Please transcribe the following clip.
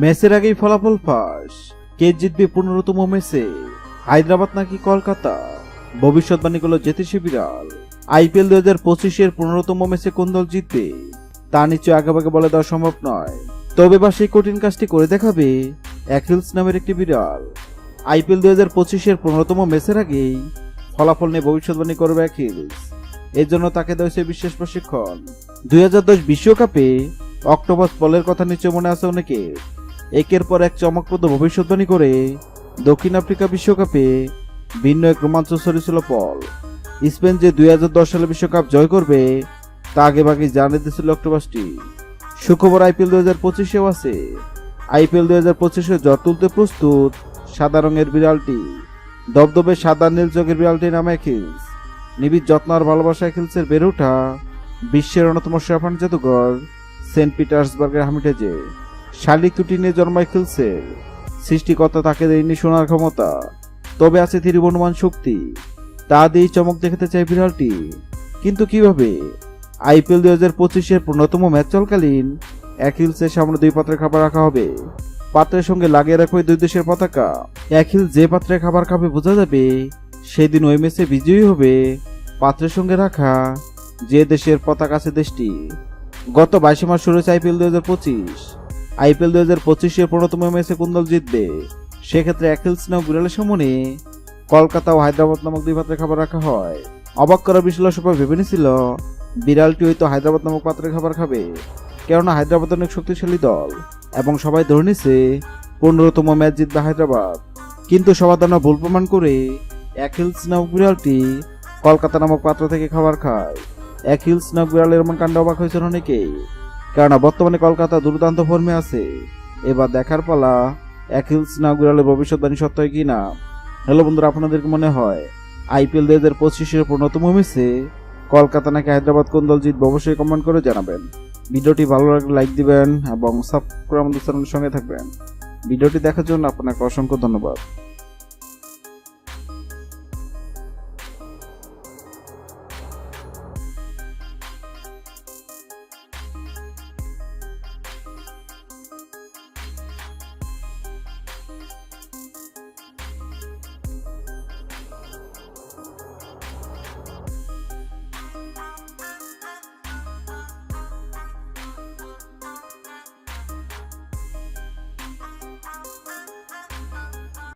ম্যাচের আগেই ফলাফল ফাঁস। কে জিতবে পনেরোতম ম্যাচে হায়দ্রাবাদ নাকি কলকাতা? ভবিষ্যৎবাণী করল জেতেছে বিড়াল। আইপিএল দু হাজার পঁচিশের পনেরোতম ম্যাচে কোন দল জিতবে? তা নিশ্চয় আগেভাগে বলে দেওয়া সম্ভব নয়। তবে বা সেই কঠিন কাজটি করে দেখাবে অ্যাকিলস নামের একটি বিড়াল। আইপিএল দু হাজার পঁচিশের পনেরোতম ম্যাচের আগেই ফলাফল নিয়ে ভবিষ্যৎবাণী করবে অ্যাকিলস এর জন্য তাকে দেওয়া বিশেষ প্রশিক্ষণ। দুই বিশ্বকাপে অক্টোবর পলের কথা নিশ্চয় মনে আছে অনেকে একের পর এক চমকপ্রদ ভবিষ্যৎবাণী করে দক্ষিণ আফ্রিকা বিশ্বকাপে ভিন্ন এক রোমাঞ্চ ছড়িয়েছিল পল। স্পেন যে দুই হাজার দশ সালে বিশ্বকাপ জয় করবে, তা আগে ভাগে জানিয়ে দিয়েছিল অক্টোপাসটি। সুখবর আইপিএল দুই হাজার পঁচিশেও আছে। আইপিএল দুই হাজার পঁচিশে জ্বর তুলতে প্রস্তুত সাদা রঙের বিড়ালটি। দবদবে সাদা নীল চোখের বিড়ালটির নাম অ্যাকিলস নিবিড় যত্ন আর ভালোবাসা অ্যাকিলসের বেড়ে ওঠা বিশ্বের অন্যতম সাফান জাদুঘর সেন্ট পিটার্সবার্গের হামিটেজে। শালিক দুটি নিয়ে জন্মায় খেলছে। সৃষ্টিকর্তা তাকে দেয়নি শোনার ক্ষমতা। তবে আছে তীব্র অনুমান শক্তি। তা দিয়েই চমক দেখাতে চায় বিড়ালটি। কিন্তু কীভাবে? আইপিএল দুই হাজার পঁচিশের পূর্ণতম ম্যাচ চলকালীন এক হিলসের সামনে দুই পাত্রে খাবার রাখা হবে। পাত্রের সঙ্গে লাগিয়ে রাখবে দুই দেশের পতাকা। এক হিল যে পাত্রে খাবার খাবে বোঝা যাবে, সেদিন ওই ম্যাচে বিজয়ী হবে পাত্রের সঙ্গে রাখা যে দেশের পতাকা আছে দেশটি। গত বাইশে মাস শুরু হয়েছে আইপিএল দুই হাজার পঁচিশ। আইপিএল দুই হাজার পঁচিশের ম্যাচে কোন দল জিতবে। সেক্ষেত্রে অ্যাকিলস নাম বিড়ালের সামনে কলকাতা ও হায়দ্রাবাদ নামক দুই পাত্রে খাবার রাখা হয়। অবাক করা বিশ্লেষকরা ভেবে নিয়েছিল বিড়ালটি হয়তো হায়দ্রাবাদ নামক পাত্রে খাবার খাবে। কেননা হায়দ্রাবাদ অনেক শক্তিশালী দল এবং সবাই ধরে নিছে, পনেরোতম ম্যাচ জিতবে হায়দ্রাবাদ। কিন্তু ধারণা ভুল প্রমাণ করে অ্যাকিলস নামক বিড়ালটি কলকাতা নামক পাত্র থেকে খাবার খায়। অ্যাকিলস নামক বিড়ালের এমন কাণ্ড অবাক হয়েছেন অনেকেই। কেননা বর্তমানে কলকাতা দুর্দান্ত ফর্মে আছে। এবার দেখার পালা অ্যাকিলস বিড়ালের ভবিষ্যৎবাণী সত্য কি না হ্যালো বন্ধুরা আপনাদেরকে মনে হয়? আইপিএল দুই হাজার পঁচিশের পূর্ণতম ম্যাচে কলকাতা নাকি হায়দ্রাবাদ কোন দল জিতবে অবশ্যই কমেন্ট করে জানাবেন। ভিডিওটি ভালো লাগলে লাইক দিবেন এবং সাবস্ক্রাইব আমাদের চ্যানেলের সঙ্গে থাকবেন। ভিডিওটি দেখার জন্য আপনাকে অসংখ্য ধন্যবাদ।